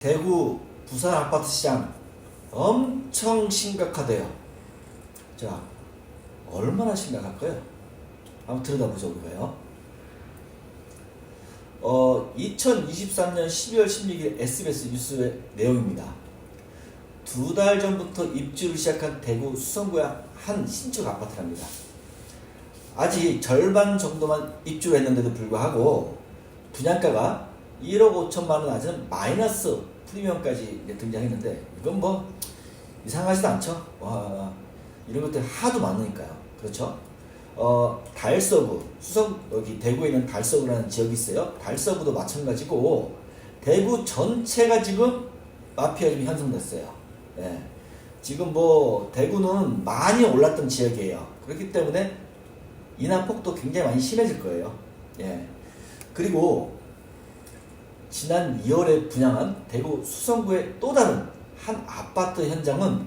대구 부산 아파트 시장 엄청 심각하대요. 자, 얼마나 심각할까요? 한번 들여다보죠, 우리가요. 어, 2023년 12월 16일 SBS 뉴스의 내용입니다. 두 달 전부터 입주를 시작한 대구 수성구의 한 신축 아파트랍니다. 아직 절반 정도만 입주를 했는데도 불구하고 분양가가 1억 5천만 원 낮은 마이너스 프리미엄까지 등장했는데 이건 뭐 이상하지도 않죠. 와 이런 것들 하도 많으니까요. 그렇죠? 어 달서구 수성 여기 대구에 있는 달서구라는 지역이 있어요. 달서구도 마찬가지고 대구 전체가 지금 마피아즘이 형성됐어요. 예. 지금 뭐 대구는 많이 올랐던 지역이에요. 그렇기 때문에 인하폭도 굉장히 많이 심해질 거예요. 예. 그리고 지난 2월에 분양한 대구 수성구의 또 다른 한 아파트 현장은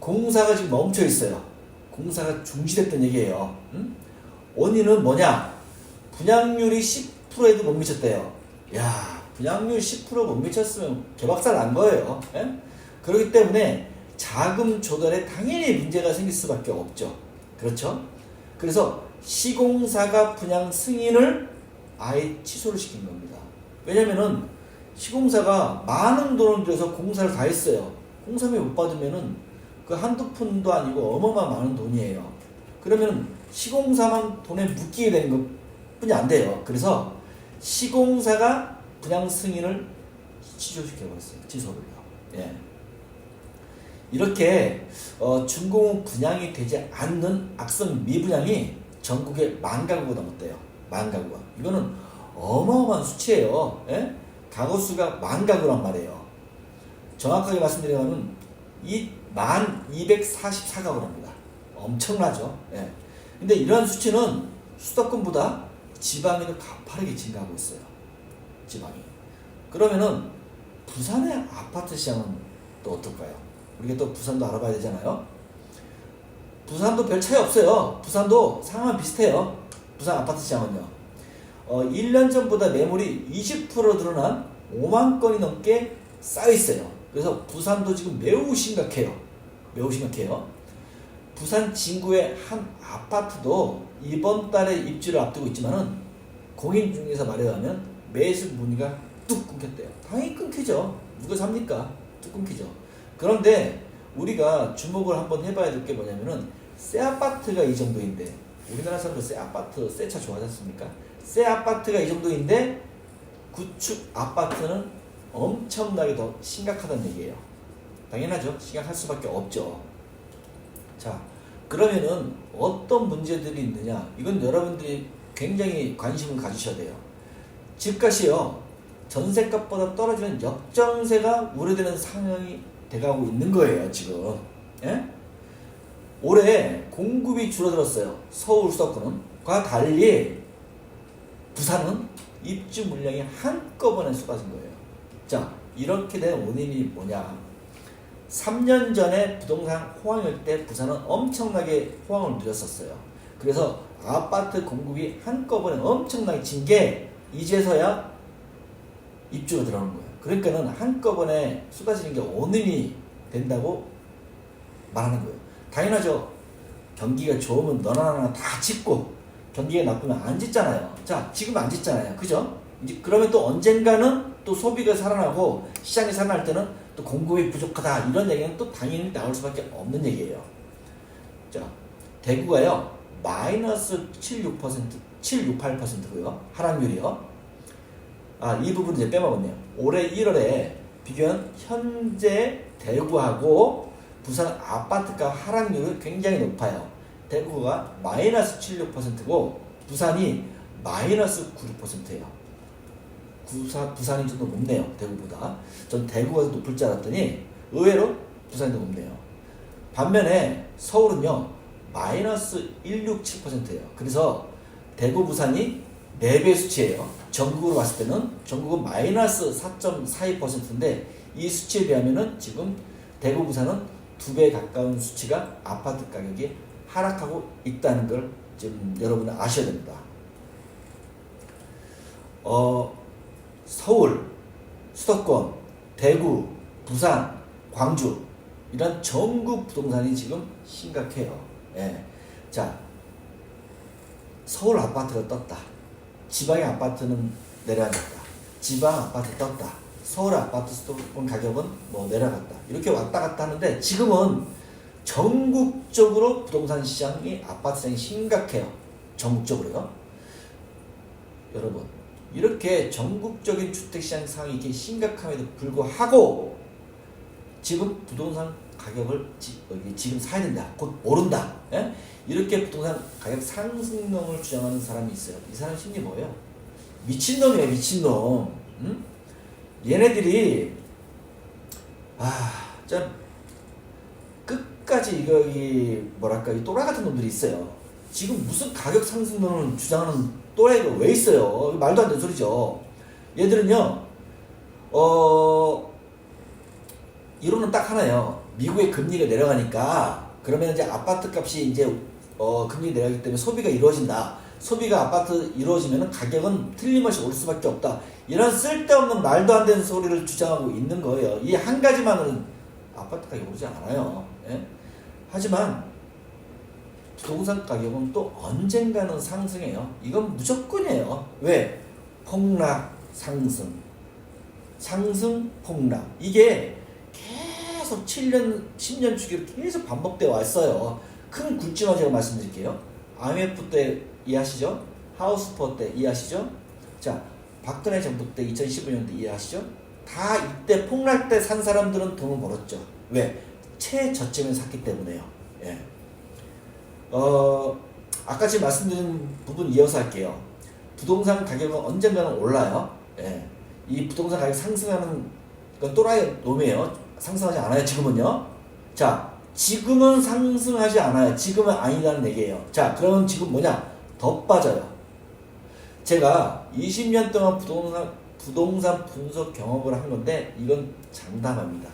공사가 지금 멈춰 있어요. 공사가 중지됐던 얘기예요. 음? 원인은 뭐냐? 분양률이 10%에도 못 미쳤대요. 야, 분양률 10%못 미쳤으면 개박살 난 거예요. 예? 그렇기 때문에 자금 조달에 당연히 문제가 생길 수밖에 없죠. 그렇죠? 그래서 시공사가 분양 승인을 아예 취소를 시킨 겁니다. 왜냐면은 시공사가 많은 돈을 들여서 공사를 다 했어요. 공사비 못 받으면은 그 한두 푼도 아니고 어마어마 많은 돈이에요. 그러면 시공사만 돈에 묶이게 되는 것 뿐이 안 돼요. 그래서 시공사가 분양 승인을 취소시켜버렸어요. 취소를요. 예. 이렇게 어, 준공은 분양이 되지 않는 악성 미분양이 전국에 만 가구가 넘었대요. 만 가구가. 이거는 어마어마한 수치예요. 예? 가구 수가 만 가구란 말이에요. 정확하게 말씀드리면 이만 244가구랍니다. 엄청나죠. 예. 근데 이러한 수치는 수도권보다 지방에도 가파르게 증가하고 있어요. 지방이. 그러면은 부산의 아파트 시장은 또 어떨까요? 우리가 또 부산도 알아봐야 되잖아요. 부산도 별 차이 없어요. 부산도 상황 비슷해요. 부산 아파트 시장은요. 어, 1년 전보다 매물이 20% 늘어난 5만 건이 넘게 쌓여 있어요. 그래서 부산도 지금 매우 심각해요. 매우 심각해요. 부산 진구의 한 아파트도 이번 달에 입주를 앞두고 있지만은 공인 말에 의하면 매수 문의가 뚝 끊겼대요. 당연히 끊기죠. 누가 삽니까? 뚝 끊기죠. 그런데 우리가 주목을 한번 해봐야 될 게 뭐냐면은 새 아파트가 이 정도인데 우리나라 사람들 새 아파트 새 차 좋아하지 않습니까? 새 아파트가 이 정도인데 구축 아파트는 엄청나게 더 심각하다는 얘기예요. 당연하죠. 심각할 수밖에 없죠. 자, 그러면은 어떤 문제들이 있느냐? 이건 여러분들이 굉장히 관심을 가지셔야 돼요. 집값이요. 전세값보다 떨어지는 역전세가 우려되는 상황이 돼가고 있는 거예요, 지금. 예? 올해 공급이 줄어들었어요. 서울 수도권은과 달리 부산은 입주 물량이 한꺼번에 쏟아진 거예요. 자, 이렇게 된 원인이 뭐냐? 3년 전에 부동산 호황일 때 부산은 엄청나게 호황을 누렸었어요. 그래서 아파트 공급이 한꺼번에 엄청나게 진 게 이제서야 입주가 들어오는 거예요. 그러니까는 한꺼번에 쏟아지는 게 원인이 된다고 말하는 거예요. 당연하죠. 경기가 좋으면 너나 나나 다 짓고 경기가 나쁘면 안 짓잖아요. 자, 지금 안 짓잖아요. 그죠? 이제 그러면 또 언젠가는 또 소비가 살아나고 시장이 살아날 때는 또 공급이 부족하다 이런 얘기는 또 당연히 나올 수밖에 없는 얘기예요. 자, 대구가요 마이너스 76% 768%고요 하락률이요. 아, 이 부분 이제 빼먹었네요. 올해 1월에 비교한 현재 대구하고 부산 아파트가 하락률이 굉장히 높아요. 대구가 마이너스 76%고 부산이 마이너스 96%예요. 부산, 부산이 좀 더 높네요. 대구보다. 전 대구가 더 높을 줄 알았더니 의외로 부산이 더 높네요. 반면에 서울은요. 마이너스 167%예요. 그래서 대구, 부산이 4배 수치예요. 전국으로 봤을 때는 전국은 마이너스 4.42%인데 이 수치에 비하면은 지금 대구, 부산은 2배 가까운 수치가 아파트 가격이 하락하고 있다는 걸 지금 여러분은 아셔야 됩니다. 어, 서울, 수도권, 대구, 부산, 광주 이런 전국 부동산이 지금 심각해요. 예. 자, 서울 아파트가 떴다. 지방의 아파트는 내려앉았다. 지방 아파트 떴다. 서울 아파트 수도권 가격은 뭐 내려갔다. 이렇게 왔다 갔다 하는데 지금은 전국적으로 부동산 시장이 아파트 시장이 심각해요. 전국적으로요. 여러분 이렇게 전국적인 주택시장 상황이 이렇게 심각함에도 불구하고 지금 부동산 가격을 지금 사야 된다. 곧 오른다. 예? 이렇게 부동산 가격 상승론을 주장하는 사람이 있어요. 이 사람 심리 뭐예요? 미친놈이에요, 미친놈. 응? 얘네들이 아, 참 끝까지 이거 이 뭐랄까 이 또라 같은 놈들이 있어요. 지금 무슨 가격 상승론을 주장하는 또라이가 왜 있어요? 말도 안 되는 소리죠. 얘들은요, 어, 이론은 딱 하나예요. 미국의 금리가 내려가니까 그러면 이제 아파트 값이 이제 어, 금리 내려가기 때문에 소비가 이루어진다. 소비가 아파트 이루어지면 가격은 틀림없이 올 수밖에 없다. 이런 쓸데없는 말도 안 되는 소리를 주장하고 있는 거예요. 이 한 가지만은 아파트 가격이 오르지 않아요. 예? 하지만 부동산 가격은 또 언젠가는 상승해요. 이건 무조건이에요. 왜? 폭락, 상승. 상승, 폭락. 이게 계속 7년, 10년 주기로 계속 반복되어 왔어요. 큰 굵지만 제가 말씀드릴게요. IMF 때 이해하시죠? 하우스포 때 이해하시죠? 자, 박근혜 정부 때 2015년 때 이해하시죠? 다 이때 폭락 때 산 사람들은 돈을 벌었죠. 왜? 최저점에 샀기 때문에요. 예. 어, 아까 지금 말씀드린 부분 이어서 할게요. 부동산 가격은 언젠가는 올라요. 예. 이 부동산 가격 상승하는 건 또라이 놈이에요. 상승하지 않아요, 지금은요. 자, 지금은 상승하지 않아요. 지금은 아니라는 얘기예요. 자, 그러면 지금 뭐냐? 더 빠져요. 제가 20년 동안 부동산, 부동산 분석 경험을 한 건데, 이건 장담합니다.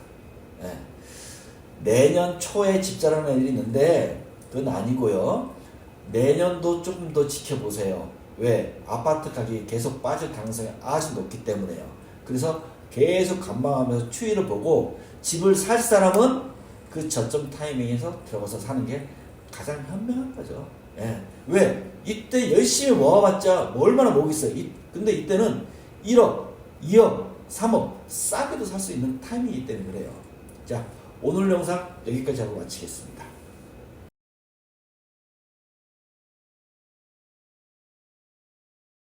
예. 내년 초에 집 자라는 애들이 있는데, 그건 아니고요. 내년도 조금 더 지켜보세요. 왜? 아파트 가격이 계속 빠질 가능성이 아주 높기 때문에요. 그래서 계속 관망하면서 추이를 보고 집을 살 사람은 그 저점 타이밍에서 들어가서 사는 게 가장 현명한 거죠. 예. 왜? 이때 열심히 모아봤자 뭐 얼마나 모으겠어요. 이, 근데 이때는 1억, 2억, 3억 싸게도 살 수 있는 타이밍이기 때문에 그래요. 자, 오늘 영상 여기까지 하고 마치겠습니다.